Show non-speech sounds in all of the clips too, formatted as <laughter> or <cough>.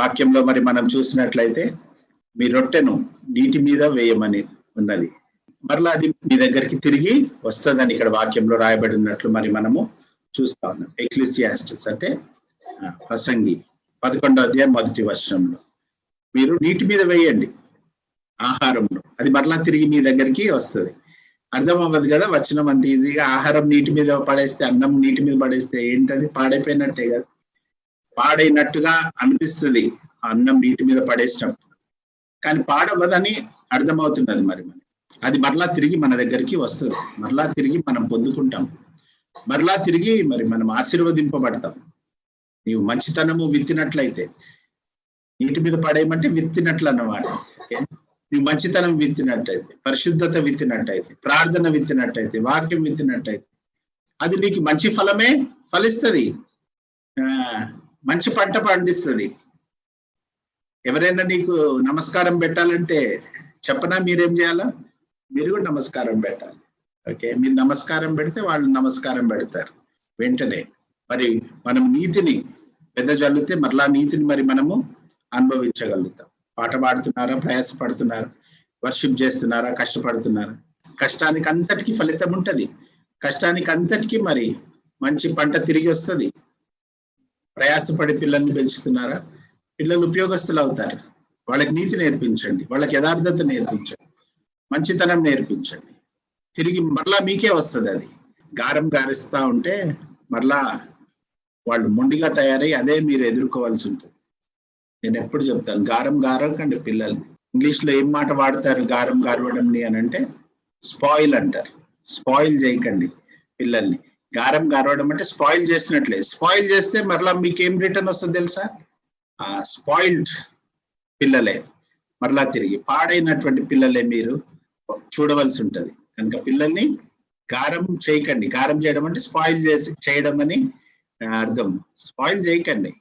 వాక్యంలో మరి మనం చూసినట్లయితే మీ రొట్టెను నీటి మీద వేయమని ఉన్నది. మరలా అది మీ దగ్గరికి తిరిగి వస్తుందని ఇక్కడ వాక్యంలో రాయబడి ఉన్నట్లు మరి మనము చూస్తా ఉన్నాం. ఎక్లిసియాస్టిస్ అంటే ప్రసంగి పదకొండో అధ్యాయం మొదటి వర్షంలో మీరు నీటి మీద వేయండి ఆహారంలో అది మరలా తిరిగి మీ దగ్గరికి వస్తుంది. అర్థం అవ్వదు కదా వచ్చినం అంత ఈజీగా. ఆహారం నీటి మీద పడేస్తే అన్నం నీటి మీద పడేస్తే ఏంటది? పాడైపోయినట్టే కదా. పాడైనట్టుగా అనిపిస్తుంది అన్నం నీటి మీద పడేసినప్పుడు. కానీ పాడవదని అర్థమవుతున్నది మరి మరి అది మరలా తిరిగి మన దగ్గరికి వస్తుంది. మరలా తిరిగి మనం పొందుకుంటాం. మరలా తిరిగి మరి మనం ఆశీర్వదింపబడతాం. నీవు మంచితనము విత్తినట్లయితే. నీటి మీద పడేయమంటే విత్తినట్లు అన్నమాట నువ్వు నీవు మంచితనం విత్తినట్టయితే పరిశుద్ధత విత్తినట్టయితే ప్రార్థన విత్తినట్టయితే వాక్యం విత్తినట్టయితే. అది నీకు మంచి ఫలమే ఫలిస్తుంది. ఆ, మంచి పంట పండిస్తుంది. ఎవరైనా నీకు నమస్కారం పెట్టాలంటే చెప్పనా మీరేం చేయాలా? మీరు కూడా నమస్కారం పెట్టాలి. ఓకే? మీరు నమస్కారం పెడితే వాళ్ళు నమస్కారం పెడతారు. వెంటనే. మరి మనం నీతిని పెద్ద జల్లితే మరలా నీతిని మరి మనము అనుభవించగలుగుతాం. పాట పాడుతున్నారా? ప్రయాసపడుతున్నారా? వర్షిప్ చేస్తున్నారా? కష్టపడుతున్నారా? కష్టానికి అంతటికి ఫలితం ఉంటుంది. కష్టానికి అంతటికి మరి మంచి పంట తిరిగి వస్తుంది. ప్రయాసపడి పిల్లల్ని పెంచుతున్నారా? పిల్లలు ఉపయోగస్తులు అవుతారు. వాళ్ళకి నీతి నేర్పించండి. వాళ్ళకి యథార్థత నేర్పించండి. మంచితనం నేర్పించండి. తిరిగి మరలా మీకే వస్తుంది అది. గారం గారిస్తా ఉంటే మరలా వాళ్ళు మొండిగా తయారై అదే మీరు ఎదుర్కోవాల్సి ఉంటుంది. నేను ఎప్పుడు చెప్తాను గారం గారకండి పిల్లల్ని. ఇంగ్లీష్లో ఏం మాట వాడతారు గారం గారవడంని అని అంటే స్పాయిల్ అంటారు. స్పాయిల్ చేయకండి పిల్లల్ని. గారం గారవడం అంటే స్పాయిల్ చేసినట్లే. స్పాయిల్ చేస్తే మరలా మీకు ఏం రిటర్న్ వస్తుంది తెలుసా? ఆ స్పాయిల్డ్ పిల్లలే మరలా తిరిగి. పాడైనటువంటి పిల్లలే మీరు చూడవలసి ఉంటుంది. కనుక పిల్లల్ని గారం చేయకండి. గారం చేయడం అంటే స్పాయిల్ చేసి చేయడం అని అర్థం. స్పాయిల్ చేయకండి.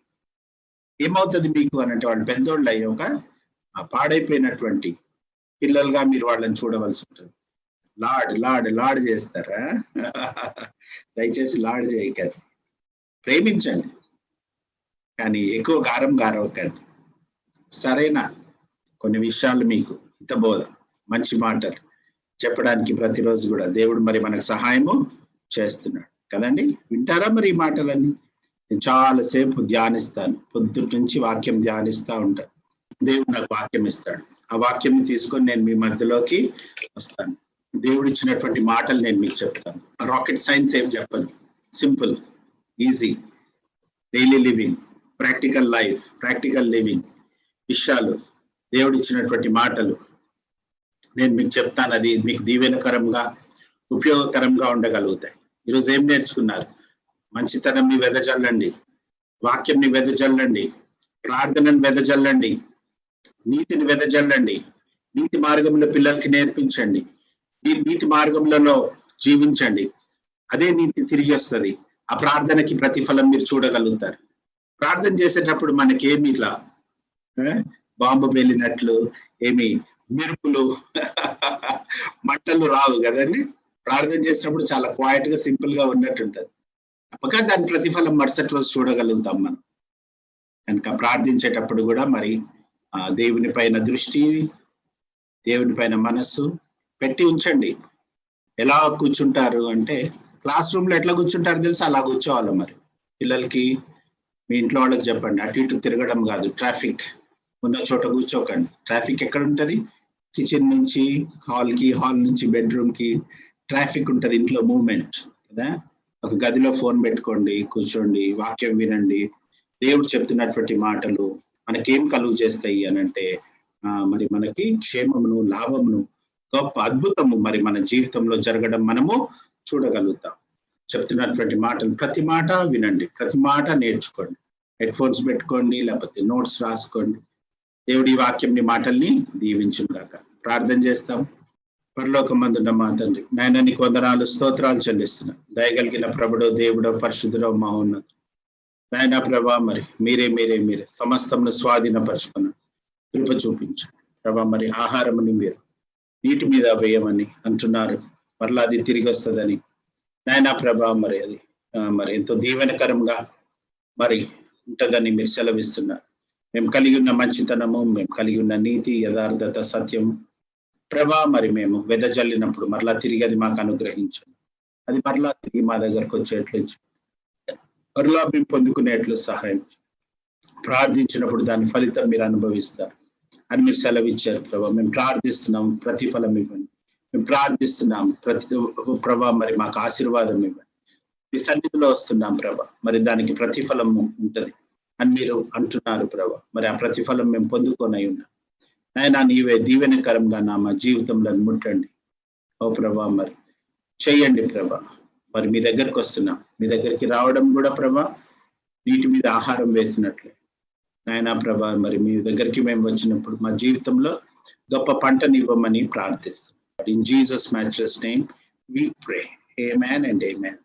ఏమవుతుంది మీకు అని అంటే వాళ్ళు పెద్దోళ్ళు అయ్యాక పాడైపోయినటువంటి పిల్లలుగా మీరు వాళ్ళని చూడవలసి ఉంటుంది. లాడ్ లాడ్ లాడ్ చేస్తారా? దయచేసి లాడ్ చేయకండి. ప్రేమించండి. కానీ ఎక్కువ గారం గారవకండి. సరైన కొన్ని విషయాలు మీకు హితబోధ మంచి మాటలు చెప్పడానికి ప్రతిరోజు కూడా దేవుడు మరి మనకు సహాయము చేస్తున్నాడు. కదండి? వింటారా మరి ఈ మాటలన్నీ? నేను చాలాసేపు ధ్యానిస్తాను. పొద్దుటి నుంచి వాక్యం ధ్యానిస్తా ఉంటాను దేవుడు నాకు వాక్యం ఇస్తాడు. ఆ వాక్యం తీసుకొని నేను మీ మధ్యలోకి వస్తాను. దేవుడు ఇచ్చినటువంటి మాటలు నేను మీకు చెప్తాను. రాకెట్ సైన్స్ ఏం చెప్పను. Simple easy daily living practical life practical living విషయాలు దేవుడు ఇచ్చినటువంటి మాటలు. నేను మీకు చెప్తాను అది మీకు దీవెనకరంగా ఉపయోగకరంగా ఉండగలుగుతాయి. ఈరోజు ఏం నేర్చుకున్నారు? మంచితనంని వెదజల్లండి. వాక్యంని వెదజల్లండి. ప్రార్థనని వెదజల్లండి. నీతిని వెదజల్లండి. నీతి మార్గంలో పిల్లలకి నేర్పించండి. ఈ నీతి మార్గంలో జీవించండి. అదే నీతి తిరిగి వస్తుంది. ఆ ప్రార్థనకి ప్రతిఫలం మీరు చూడగలుగుతారు. ప్రార్థన చేసేటప్పుడు మనకి ఏమి ఇట్లా ఆ, బాంబు వెళ్ళినట్లు ఏమి మెరుపులు <laughs> మంటలు రావు కదండి? ప్రార్థన చేసినప్పుడు చాలా క్వాయిట్గా సింపుల్గా ఉన్నట్టుంటది. తప్పక దాని ప్రతిఫలం మరుసటి రోజు చూడగలుగుతాం మనం. కనుక ప్రార్థించేటప్పుడు కూడా మరి ఆ దేవుని పైన దృష్టి దేవుని పైన మనస్సు పెట్టి ఉంచండి. ఎలా కూర్చుంటారు అంటే క్లాస్ రూమ్లో ఎట్లా కూర్చుంటారు తెలుసు? అలా కూర్చోవాలి మరి. పిల్లలకి మీ ఇంట్లో వాళ్ళకి చెప్పండి. అటు ఇటు తిరగడం కాదు. ట్రాఫిక్. ఉన్న చోట కూర్చోకండి. ట్రాఫిక్ ఎక్కడ ఉంటుంది? కిచెన్ నుంచి హాల్కి హాల్ నుంచి బెడ్రూమ్కి ట్రాఫిక్ ఉంటుంది ఇంట్లో మూవ్మెంట్ కదా? ఒక గదిలో ఫోన్ పెట్టుకోండి కూర్చోండి వాక్యం వినండి. దేవుడు చెప్తున్నటువంటి మాటలు మనకేం కలుగు చేస్తాయి అని అంటే మరి మనకి క్షేమమును లాభమును గొప్ప అద్భుతము మరి మన జీవితంలో జరగడం మనము చూడగలుగుతాం. చెప్తున్నటువంటి మాటలు ప్రతి మాట వినండి. ప్రతి మాట నేర్చుకోండి. హెడ్ ఫోన్స్ పెట్టుకోండి లేకపోతే నోట్స్ రాసుకోండి. దేవుడి వాక్యంని మాటల్ని దీవించును ప్రార్థన చేస్తాం. పరలోకమందున్న మా తండ్రి నాయన నీకు వందనాలు స్తోత్రాలు చెల్లిస్తున్నా. దయగలిగిన ప్రభుడో దేవుడో పరిశుద్ధుడో మహోన్నత నాయన ప్రభా మరి మీరే మీరే మీరే సమస్తంను స్వాధీనపరచుకున్నాను కృప చూపించండి ప్రభా మరి ఆహారముని మీరు నీటి మీద వేయమని అంటున్నారు. మరలా అది తిరిగి వస్తుందని. నాయనా ప్రభా మరి అది మరి ఎంతో దీవెనకరంగా మరి ఉంటుందని మీరు సెలవిస్తున్నారు. మేము కలిగి ఉన్న మంచితనము మేము కలిగి ఉన్న నీతి యథార్థత సత్యం ప్రభా మరి మేము వెదజల్లినప్పుడు మరలా తిరిగి అది మాకు అనుగ్రహించండి అది మరలా తిరిగి మా దగ్గరకు వచ్చేట్లు మరలా మేము పొందుకునేట్లు సహాయం. ప్రార్థించినప్పుడు దాని ఫలితం మీరు అనుభవిస్తారు. అని మీరు సెలవిచ్చారు ప్రభా. మేము ప్రార్థిస్తున్నాం ప్రతిఫలం ఇవ్వండి. మేము ప్రార్థిస్తున్నాం ప్రతి ప్రభా మరి మాకు ఆశీర్వాదం ఇవ్వండి. మీ సన్నిధిలో వస్తున్నాం ప్రభా. మరి దానికి ప్రతిఫలం ఉంటుంది అని మీరు అంటున్నారు ప్రభా. మరి ఆ ప్రతిఫలం మేము పొందుకొని ఉన్నాం. ఆయన నీవే దీవెనకరంగా నా మా జీవితంలో ముట్టండి. ఓ ప్రభా మరి చేయండి ప్రభా. మరి మీ దగ్గరికి వస్తున్నాం. మీ దగ్గరికి రావడం కూడా ప్రభా నీటి మీద ఆహారం వేసినట్లే. నాయనా ప్రభా మరి మీ దగ్గరికి మేము వచ్చినప్పుడు మా జీవితంలో గొప్ప పంటని ఇవ్వమని ప్రార్థిస్తాం in Jesus matches name we pray amen and amen